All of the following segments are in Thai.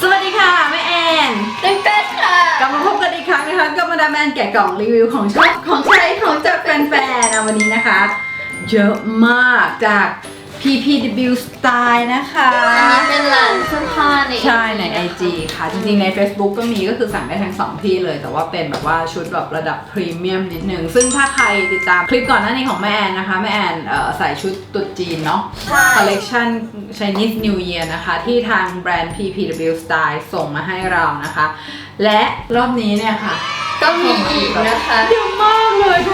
สวัสดีค่ะ แม่แอนเต้นเป็ดค่ะกลับมาพบกันอีกครั้งนะคะกับมาดามแอนแกะกล่องรีวิวของชอบของใช้ของจากแฟนๆนะวันนี้นะคะ เยอะมากจาก PPW Style นะคะ อันนี้เป็นร้านเสื้อผ้าใน ใช่ใน IG ค่ะ จริงๆ ใน Facebook ก็มีก็คือสั่งได้ทั้งสองที่เลย แต่ว่าเป็นแบบว่าชุดแบบระดับพรีเมียมนิดนึง ซึ่งถ้าใครติดตามคลิปก่อนหน้านี้ของแม่แอนนะคะ แม่แอนเอ่อใส่ชุดตรุษจีนเนาะใช่ คอลเลกชัน Chinese New Year นะคะ ที่ทางแบรนด์ PPW Style ส่งมาให้เรานะคะ และรอบนี้เนี่ยค่ะก็มีอีกนะคะ เยอะมากเลยดูสิ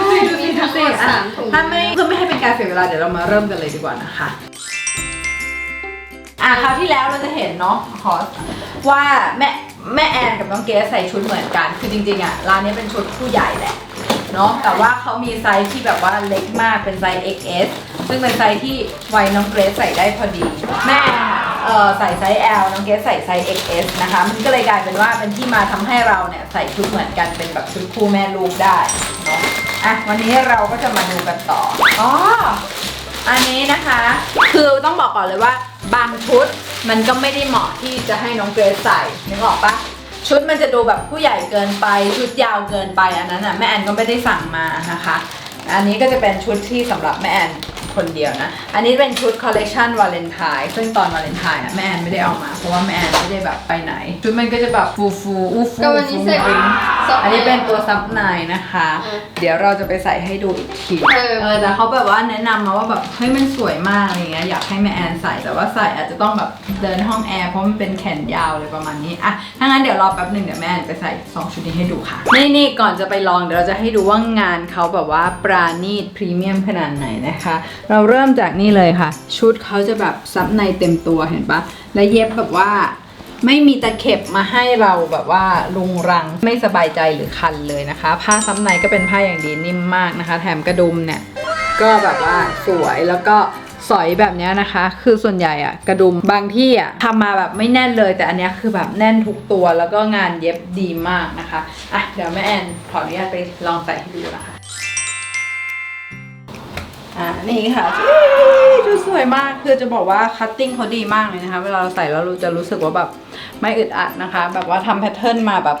สียเวลาเดี๋ยวเรามาเริ่มกันเลยดีกว่านะคะอะคราวที่แล้วเราจะเห็นเนาะขอว่าแม่แม่แอนกับน้องเกสใส่ชุดเหมือนกัน คือจริงๆอะร้านนี้เป็นชุดผู้ใหญ่แหละเนาะแต่ว่าเขามีไซส์ที่แบบว่าเล็กมากเป็นไซส์ XS ซึ่งเป็นไซส์ที่วัยน้องเกรซใส่ได้พอดี แม่แอน เออใส่ไซส์ L น้องเกสใส่ไซส์ XS นะคะ มันก็เลยกลายเป็นว่าเป็นที่มาทำให้เราเนี่ยใส่ชุดเหมือนกันเป็นแบบชุดคู่แม่ลูกได้เนาะอะวันนี้เราก็จะมาดูกันต่ออ๋ออันนี้นะคะ คือต้องบอกก่อนเลยว่า บางชุดมันก็ไม่ได้เหมาะที่จะให้น้องเกรซใส่นึกออกปะชุดมันจะดูแบบผู้ใหญ่เกินไป ชุดยาวเกินไปอันนั้นอะแม่แอนก็ไม่ได้สั่งมานะคะ อันนี้ก็จะเป็นชุดที่สำหรับแม่แอน คนเดียวนะ อันนี้เป็นชุดคอลเลกชันวาเลนไทน์ซึ่งตอนวาเลนไทน์อะแม่แอนไม่ได้เอามา เพราะว่าแม่แอนไม่ได้แบบไปไหน ชุดมันก็จะแบบฟูฟูอู้ฟูก็วันนี้ใส่ฟรุ้งฟริ้งซับอันนี้เป็นตัวซับในนะคะอืมเดี๋ยวเราจะไปใส่ให้ดูอีกที เออ เออแต่เขาแบบว่าแนะนำมาว่าแบบเฮ้ยมันสวยมากอะไรเงี้ยอยากให้แม่แอนใส่แต่ว่าใส่อาจจะต้องแบบเดินห้องแอร์เพราะมันเป็นแขนยาวเลยประมาณนี้อะถ้างั้นเดี๋ยวรอแป๊บหนึ่งเดี๋ยวแม่แอนไปใส่สองชุดนี้ให้ดูค่ะนี่นี่ก่อนจะไปลองเดี๋ยวเราจะให้ดูว่างานเขาแบบว่าปราณีตพรีเมียมขนาดไหนนะคะเราเริ่มจากนี่เลยค่ะ ชุดเขาจะแบบซับในเต็มตัวเห็นปะและเย็บแบบว่าไม่มีตะเข็บมาให้เราแบบว่ารุงรังไม่สบายใจหรือคันเลยนะคะ ผ้าซ้ำในก็เป็นผ้าอย่างดีนิ่มมากนะคะ แถมกระดุมเนี่ยก็แบบว่าสวยแล้วก็สอยแบบเนี้ยนะคะ คือส่วนใหญ่อะกระดุมบางที่อะทำมาแบบไม่แน่นเลย แต่อันนี้คือแบบแน่นทุกตัวแล้วก็งานเย็บดีมากนะคะอะเดี๋ยวแม่แอนขออนุญาตไปลองใส่ให้ดูนะคะ อ่านี่ค่ะดูสวยมากคือจะบอกว่าคัตติ้งเขาดีมากเลยนะคะ เวลาเราใส่แล้วเราจะรู้สึกว่าแบบไม่อึดอัดนะคะ แบบว่าทำแพทเทิร์นมาแบบ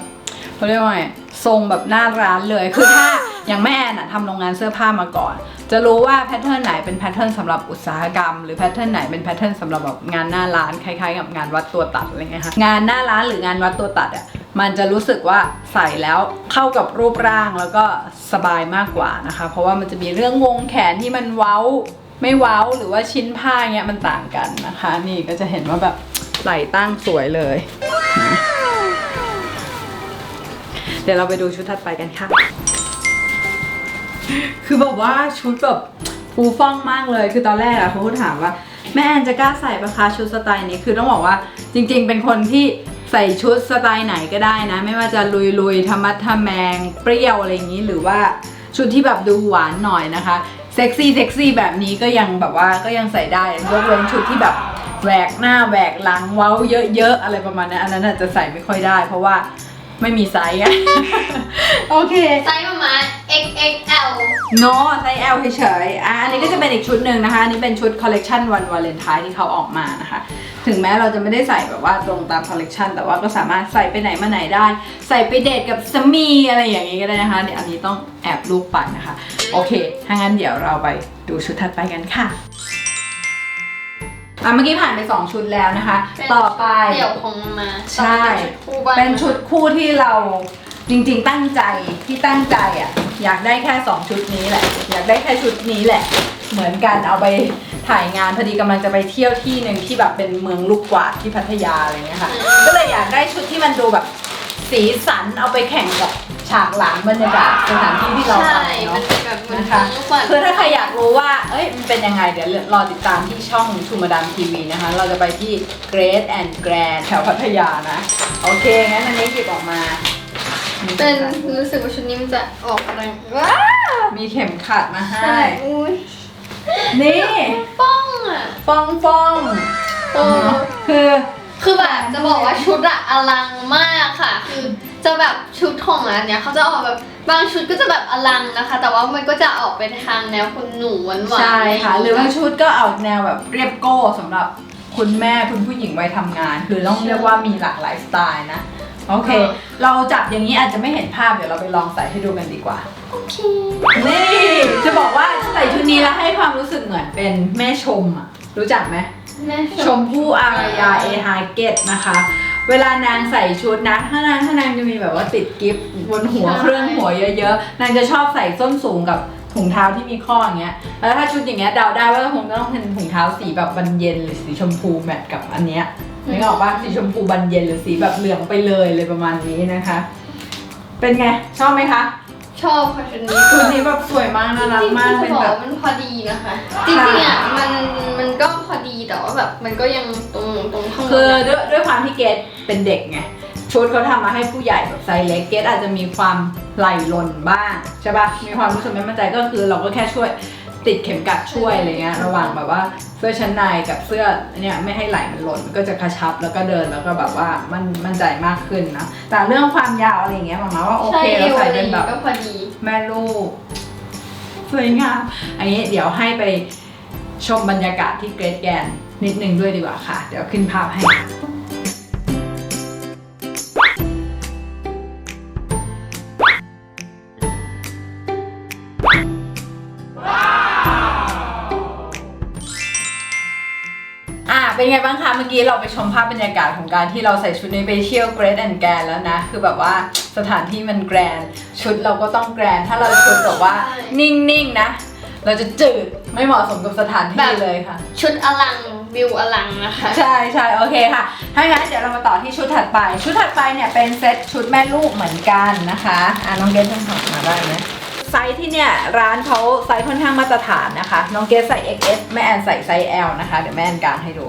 เขาเรียกว่าไงทรงแบบหน้าร้านเลยคือถ้าอย่างแม่น่ะทำโรงงานเสื้อผ้ามาก่อน จะรู้ว่าแพทเทิร์นไหนเป็นแพทเทิร์นสำหรับอุตสาหกรรม หรือแพทเทิร์นไหนเป็นแพทเทิร์นสำหรับแบบงานหน้าร้านคล้ายๆ กับงานวัดตัวตัดอะไรเงี้ยค่ะงานหน้าร้านหรืองานวัดตัวตัดอะมันจะรู้สึกว่าใส่แล้วเข้ากับรูปร่างแล้วก็สบายมากกว่านะคะ เพราะว่ามันจะมีเรื่องวงแขนที่มันเว้าไม่เว้าหรือว่าชิ้นผ้าเงี้ยมันต่างกันนะคะ นี่ก็จะเห็นว่าแบบไหล่ตั้งสวยเลย เดี๋ยวเราไปดูชุดถัดไปกันค่ะ คือแบบว่าชุดแบบฟูฟ่องมากเลย คือตอนแรกอะเขาก็ถามว่า แม่แอนจะกล้าใส่ปะคะชุดสไตล์นี้คือต้องบอกว่าจริง ๆ เป็นคนที่ใส่ชุดสไตล์ไหนก็ได้นะ ไม่ว่าจะลุยๆธรรมะทะแมง เปรี้ยวอะไรอย่างนี้ หรือว่าชุดที่แบบดูหวานหน่อยนะคะเซ็กซี่เซ็กซี่แบบนี้ก็ยังแบบว่าก็ยังใส่ได้ยกเว้นชุดที่แบบแหวกหน้าแหวกหลังเว้าเยอะๆอะไรประมาณนั้นอันนั้นอาจจะใส่ไม่ค่อยได้ เพราะว่า ไม่มีไซส์อะ โอเค ไซส์ประมาณ XXL โนไซส์ L เฉยๆอะอันนี้ก็จะเป็นอีกชุดหนึ่งนะคะ อันนี้เป็นชุดคอลเลกชันวันวาเลนไทน์ที่เขาออกมานะคะ ถึงแม้เราจะไม่ได้ใส่แบบว่าตรงตามคอลเลกชันแต่ว่าก็สามารถใส่ไปไหนมาไหนได้ ใส่ไปเดทกับสามีอะไรอย่างนี้ก็ได้นะคะ เดี๋ยวอันนี้ต้องแอบรูปไปนะคะ โอเค ถ้างั้นเดี๋ยวเราไปดูชุดถัดไปกันค่ะ อะเมื่อกี้ผ่านไป 2 ชุดแล้วนะคะ เป็นต่อไป เดี่ยวของมาใช่คู่บ้างเป็นชุดคู่ที่เราจริงๆตั้งใจที่ตั้งใจอะอยากได้แค่ 2 ชุดนี้แหละ อยากได้แค่ชุดนี้แหละ เหมือนกันเอาไปถ่ายงานพอดีกำลังจะไปเที่ยวที่หนึ่งที่แบบเป็นเมืองลูกกวาดที่พัทยาอะไรเงี้ยค่ะ ก็เลยอยากได้ชุดที่มันดูแบบสีสันเอาไปแข่งกับ ฉากหลังบรรยากาศสถานที่ที่เราใช่ไปมัเนาะนเป็นแบบเหมือนนะคะลูกบอลคือถ้าใครอยากรู้ว่า เอ้ยมันเป็นยังไง เดี๋ยวรอติดตามที่ช่องชูมาดามทีวีนะคะ เราจะไปที่ Great and Grand แถวพัทยานะ โอเค งั้นอันนี้หยิบออกมา เป็นรู้สึกว่าชุดนี้มันจะออกแรงว้าวมีเข็มขัดมาให้ใช่อุ้ยนี่ ป้องอะฟองฟองโอ้คือ คือแบบจะบอกว่าชุดอะอลังมากค่ะ คือ จะแบบชุดของร้านเนี้ยเขาจะออกแบบบางชุดก็จะแบบอลังนะคะ แต่ว่ามันก็จะออกไปทางแนวคุณหนูหวานๆใช่ค่ะ หรือบางชุดก็เอาแนวแบบเรียบโก้สำหรับคุณแม่คุณผู้หญิงวัยทำงาน คือต้องเรียกว่ามีหลากหลายสไตล์นะ โอเค เราจับอย่างนี้อาจจะไม่เห็นภาพเดี๋ยวเราไปลองใส่ให้ดูกันดีกว่า โอเค นี่จะบอกว่าใส่ชุดนี้แล้วให้ความรู้สึกเหมือนเป็นแม่ชมอะรู้จักไหมแม่ชมพู่อารยาเอฮาเกตนะคะ เวลานางใส่ชุดนะถ้านางถ้านางจะมีแบบว่าติดกิฟต์บนหัวเครื่องหัวเยอะๆนางจะชอบใส่ส้นสูงกับถุงเท้าที่มีข้ออย่างเงี้ย แล้วถ้าชุดอย่างเงี้ยเดาได้ว่าคงต้องเป็นถุงเท้าสีแบบบันเย็นหรือสีชมพูแมทกับอันเนี้ยนึกออกปะสีชมพูบันเย็นหรือสีแบบเหลืองไปเลยเลยประมาณนี้นะคะ เป็นไงชอบไหมคะ ชอบค่ะชุดนี้ชุดนี้แบบสวยมากน่ารักมากจริเป็งนๆจะบอแบกบ ว่ามันพอดีนะคะ จริงๆอะมันมันก็พอดีแต่ว่าแบบมันก็ยังตรงตรงข้างบคือนด้วยด้วยความที่เกดเป็นเด็กไงชุดเขาทำมาให้ผู้ใหญ่แบบไซส์เล็กเกดอาจจะมีความไหลหล่นบ้างใช่ปะมีความรู้สึกไม่มั่นใจก็คือเราก็แค่ช่วย ติดเข็มกัดช่วยอะไรเงี้ยระหว่างแบบว่าเสื้อชั้นในกับเสื้อเนี่ยไม่ให้ไหลมันหล่นมันก็จะกระชับแล้วก็เดินแล้วก็แบบว่ามันมั่นใจมากขึ้นนะแต่เรื่องความยาวอะไรอย่างเงี้ยหมามาว่าโอใช่เคเอเราวใส่อะไรเป็นแบบก็พอดีแม่ลูกสวยงามอันนี้เดี๋ยวให้ไปชมบรรยากาศที่เกรดแกนนิดนึงด้วยดีกว่าค่ะ เดี๋ยวขึ้นภาพให้ มื่อกี้เราไปชมภาพบรรยากาศของการที่เราใส่ชุดนี้ไปเที่ยวเกรดแอนแกรนแล้วนะ คือแบบว่าสถานที่มันแกรนชุดเราก็ต้องแกรนถ้าเราชุดแบบว่าใช่นิ่งๆนะ เราจะจืดไม่เหมาะสมกับสถานที่แบบเลยค่ะ ชุดอลังวิวอลังนะคะ ใช่ใช่โอเคค่ะถ้างั้นเดี๋ยวเรามาต่อที่ชุดถัดไป ชุดถัดไปเนี่ยเป็นเซ็ตชุดแม่ลูกเหมือนกันนะคะอะน้องเกดต้องถอดมาได้ไหมไซส์ที่เนี่ยร้านเขาไซส์ค่อนข้างมาตรฐานนะคะ น้องเกดใส่ XS แม่แอนใส่ไซส์ L นะคะ เดี๋ยวแม่แอนกางให้ดู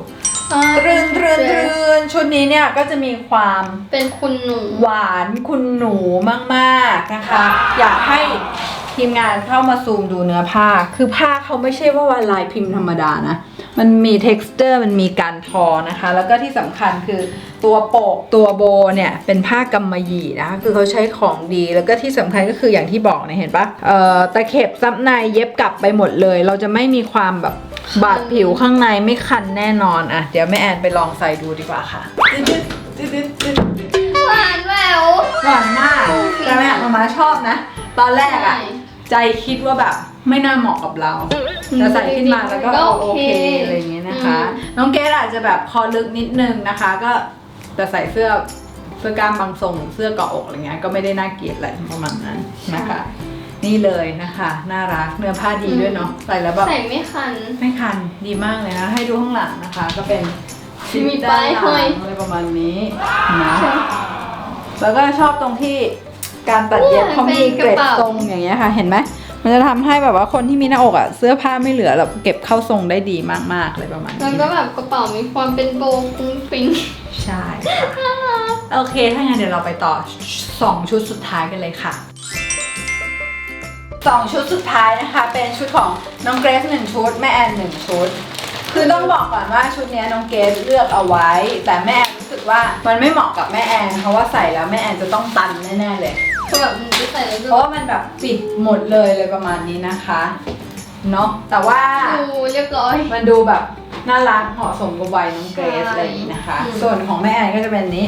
ตรืนตรืนตรืนชุดนี้เนี่ยก็จะมีความเป็นคุณหนู หวานคุณหนูมากๆนะคะ อยากให้ทีมงานเข้ามาซูมดูเนื้อผ้า คือผ้าเขาไม่ใช่ว่าวันลายพิมพ์ธรรมดานะ มันมี t e x t อร์มันมีการทอนะคะ แล้วก็ที่สำคัญคือตัวโปกตัวโบเนี่ยเป็นผ้ากำมะหยี่นะคะ คือเขาใช้ของดี แล้วก็ที่สำคัญก็คืออย่างที่บอกเนี่ยเห็นปะเอ่อตะเข็บซับในเย็บกลับไปหมดเลย เราจะไม่มีความแบบ บาดผิวข้างในไม่คันแน่นอนอะ เดี๋ยวแม่แอนไปลองใส่ดูดีกว่าค่ะหวานแหวว หวานมาก แต่แม่มามาชอบนะ ตอนแรกอะใช่ ใจคิดว่าแบบไม่น่าเหมาะกับเราอืมแต่ใส่ขึ้นมาแล้วก็ก็โอโอเคเคอะไรอย่างเงี้ยนะคะ อืมน้องเกดอาจจะแบบคอลึกนิดนึงนะคะ ก็แต่ใส่เสื้อเสื้อกล้ามบางทรงเสื้อเกาะอกอะไรเงี้ยก็ไม่ได้น่าเกลียดอะไรประมาณนั้นนะคะ นี่เลยนะคะ น่ารักเนื้อผ้าดีด้วยเนาะใส่แล้วแบบใส่ไม่คัน ไม่คันดีมากเลยนะ ให้ดูข้างหลังนะคะ ก็เป็นมีป้ายห้อยอะไรประมาณนี้นะแล้วก็ชอบตรงที่การตัดเย็บเนี่ยเขามีเกเป็นร็กระดเป๋าทรงอย่างเงี้ยค่ะ เห็นไหมมันจะทำให้แบบว่าคนที่มีหน้าอกอะเสื้อผ้าไม่เหลือแบบเก็บเข้าทรงได้ดีมากๆเลยประมาณแล้วนี้ก็แบบกระเป๋ามีความเป็นโบว์ฟุ้งฟิ้งใช่ค่ะโอเคถ้างั้นเดี๋ยวเราไปต่อสองชุดสุดท้ายกันเลยค่ะ สองชุดสุดท้ายนะคะ เป็นชุดของน้องเกรซหนึ่งชุด แม่แอนหนึ่งชุด คือต้องบอกก่อนว่าชุดเนี้ยน้องเกรซเลือกเอาไว้ แต่แม่แอนรู้สึกว่ามันไม่เหมาะกับแม่แอนเพราะว่าใส่แล้วแม่แอนจะต้องตันแน่ๆเลย คือแบบมันจะใส่แล้วเพราะว่ามันแบบปิดหมดเลยเลยประมาณนี้นะคะเนาะแต่ว่าดูเรียบร้อย มันดูแบบน่ารักเหมาะสมกับวัยน้องเกรซใช่อะไรอย่างนี้นะคะ อืม ส่วนของแม่แอนก็จะเป็นนี้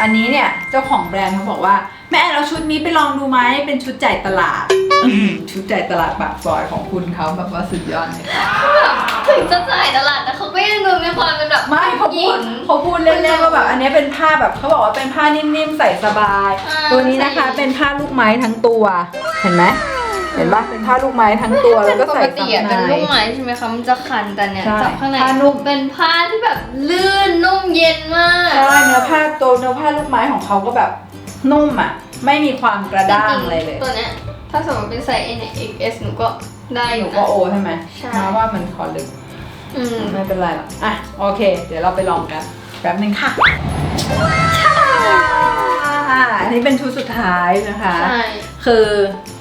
อันนี้เนี่ยเจ้าของแบรนด์เขาบอกว่า แม่แอนเอาชุดนี้ไปลองดูไหมเป็นชุดจ่ายตลาดอื้อหือ ชุดจ่ายตลาดปากซอยของคุณเขาแบบว่าสุดยอดเลยค่ะถึงจะจ่ายตลาดแต่เขาก็ยังดูมีความเป็นแบบไม่เขาหพูญิดงเขาพูดเล่นๆว่าแบบอันนี้เป็นผ้าแบบเขาบอกว่าเป็นผ้านิ่มๆใส่สบายอ่าตัวนี้นะคะใส่เป็นผ้าลูกไม้ทั้งตัวเห็นไหมเห็นปะเป็นผ้าลูกไม้ทั้งตัวแล้วก็ปใส่กซัติบอะในเป็นลูกไม้ใช่ไหมคะมันจะคันแต่เนี่ยใช่จับข้างในผ้านุ่มเป็นผ้าที่แบบลื่นนุ่มเย็นมากใช่เนื้อผ้าตัวเนื้อผ้าลูกไม้ของเขาก็แบบนุ่มอะ ไม่มีความกระด้างอะไรเลย ตัวเนี้ยถ้าสมมติเป็นใส่ N X S หนูก็ได้อหนูยู่ก็นะ โอใช่ไหมใช่มาว่ามันคอลึก อืมไม่เป็นไรหรอก อะ โอเค เดี๋ยวเราไปลองกัน แป๊บนึงค่ะอันนี้เป็นชุดสุดท้ายนะคะ ใช่ คือ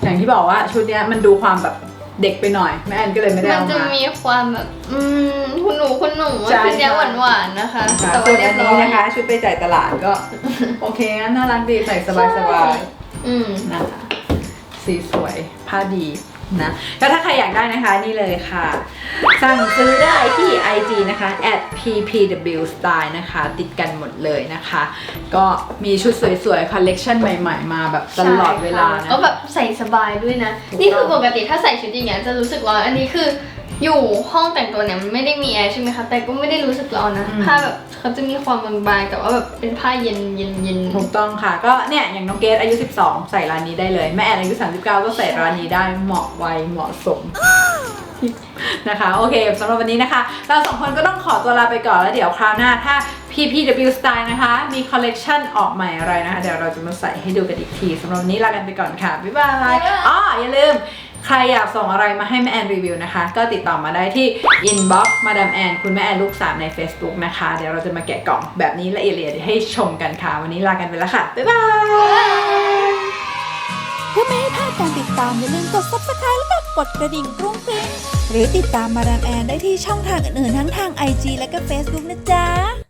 อย่างที่บอกว่าชุดเนี้ยมันดูความแบบ เด็กไปหน่อยแม่แอนก็เลยไม่ได้มันเอาจะมา มีความแบบ อืมคุณหนูคุณหนูใช่ ชุดเนี้ยใช่หวานหวานๆนะคะค่ะแต่ส่ว่าวนเรียอับนร้นี้อยนะคะ ชุดไปจ่ายตลาดก็ โอเคงั้นน่ารักดีใส่สบายสบายๆอืม นะคะสีสวยผ้าดี นะก็ถ้าใครอยากได้นะคะนี่เลยค่ะ สั่งซื้อได้ที่ IG นะคะ at ppw style นะคะ ติดกันหมดเลยนะคะ ก็มีชุดสวยๆ คอลเลกชันใหม่ๆ มาแบบตลอดเวลานะ ก็แบบใส่สบายด้วยนะ นี่คือปกติถ้าใส่ชุดอย่างเงี้ยจะรู้สึกว่าอันนี้คือ อยู่ห้องแต่งตัวเนี่ยมันไม่ได้มีแอร์ใช่ไหมคะ แต่ก็ไม่ได้รู้สึกร้อนนะ ผ้าแบบเขาจะมีความบางๆแต่ว่าแบบเป็นผ้าเย็นเย็นเย็นถูกต้องค่ะ ก็เนี่ยอย่างน้องเกดอายุ 12 ใส่ร้านนี้ได้เลย แม่แอนอายุ 39 ก็ใส่ร้านนี้ได้เหมาะวัยเหมาะสมนะคะ โอเคสำหรับวันนี้นะคะ เราสองคนก็ต้องขอตัวลาไปก่อนแล้วเดี๋ยวคราวหน้าถ้า PPW Style นะคะ มีคอลเลกชันออกใหม่อะไรนะคะ เดี๋ยวเราจะมาใส่ให้ดูกันอีกทีสำหรับวันนี้ลากันไปก่อนค่ะ บ๊ายบายอ๋ออย่าลืม ใครอยากส่งอะไรมาให้แม่แอนรีวิวนะคะ ก็ติดต่อมาได้ที่ inbox มาดามแอนคุณแม่แอนลูกสามใน Facebook นะคะ เดี๋ยวเราจะมาแกะกล่องแบบนี้ละเอียดๆให้ชมกันค่ะ วันนี้ลากันไปแล้วค่ะ บ๊ายบาย เพื่อไม่ให้พลาดการติดตามอย่าลืมกด subscribe แล้วก็กดกระดิ่งกรุ้งกริ้งหรือติดตามมาดามแอนได้ที่ช่องทางอื่นๆทั้งทาง IG และก็ Facebook นะจ๊ะ